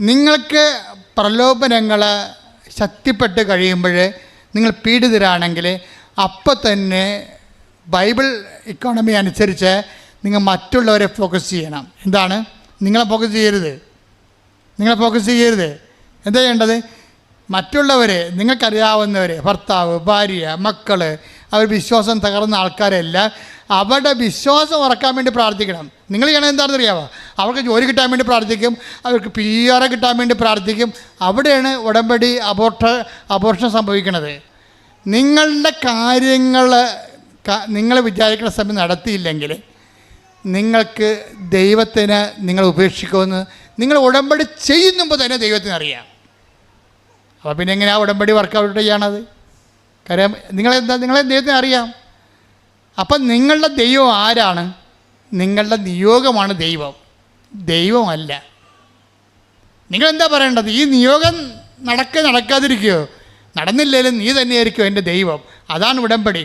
നിങ്ങൾക്ക് പ്രലോഭനങ്ങൾ ശക്തിപ്പെട്ട് കഴിയുമ്പോൾ നിങ്ങൾ പീഡിതരാണെങ്കിൽ അപ്പം തന്നെ ബൈബിൾ ഇക്കോണമി അനുസരിച്ച് നിങ്ങൾ മറ്റുള്ളവരെ ഫോക്കസ് ചെയ്യണം. എന്താണ്? നിങ്ങളെ ഫോക്കസ് ചെയ്യരുത്. നിങ്ങളെ ഫോക്കസ് ചെയ്യരുത്. എന്താ ചെയ്യേണ്ടത്? മറ്റുള്ളവരെ നിങ്ങൾക്കറിയാവുന്നവർ ഭർത്താവ് ഭാര്യ മക്കൾ അവർ വിശ്വാസം തകർന്ന ആൾക്കാരെല്ലാം അവരുടെ വിശ്വാസം ഉറക്കാൻ വേണ്ടി പ്രാർത്ഥിക്കണം. നിങ്ങൾ ചെയ്യണം എന്താണെന്ന് അറിയാമോ അവർക്ക് ജോലി കിട്ടാൻ വേണ്ടി പ്രാർത്ഥിക്കും അവർക്ക് പി ആർ കിട്ടാൻ വേണ്ടി പ്രാർത്ഥിക്കും. അവിടെയാണ് ഉടമ്പടി അബോർട്ട് അബോർഷൻ സംഭവിക്കുന്നത്. നിങ്ങളുടെ കാര്യങ്ങൾ നിങ്ങൾ വിചാരിക്കുന്ന സമയം നടത്തിയില്ലെങ്കിൽ നിങ്ങൾക്ക് ദൈവത്തിന് നിങ്ങൾ ഉപേക്ഷിക്കുമെന്ന് നിങ്ങൾ ഉടമ്പടി ചെയ്യുന്നുമ്പോൾ തന്നെ ദൈവത്തിന് അറിയാം. അപ്പോൾ പിന്നെ എങ്ങനെയാണ് ഉടമ്പടി വർക്കൗട്ട് ചെയ്യണത്? കാര്യം നിങ്ങളെന്താ നിങ്ങളെ ദൈവത്തിന് അറിയാം. അപ്പം നിങ്ങളുടെ ദൈവം ആരാണ്? നിങ്ങളുടെ നിയോഗമാണ് ദൈവം. ദൈവമല്ല. നിങ്ങളെന്താ പറയേണ്ടത്? ഈ നിയോഗം നടക്ക നടക്കാതിരിക്കുകയോ നടന്നില്ലെങ്കിലും നീ തന്നെയായിരിക്കും എന്റെ ദൈവം. അതാണ് ഉടമ്പടി.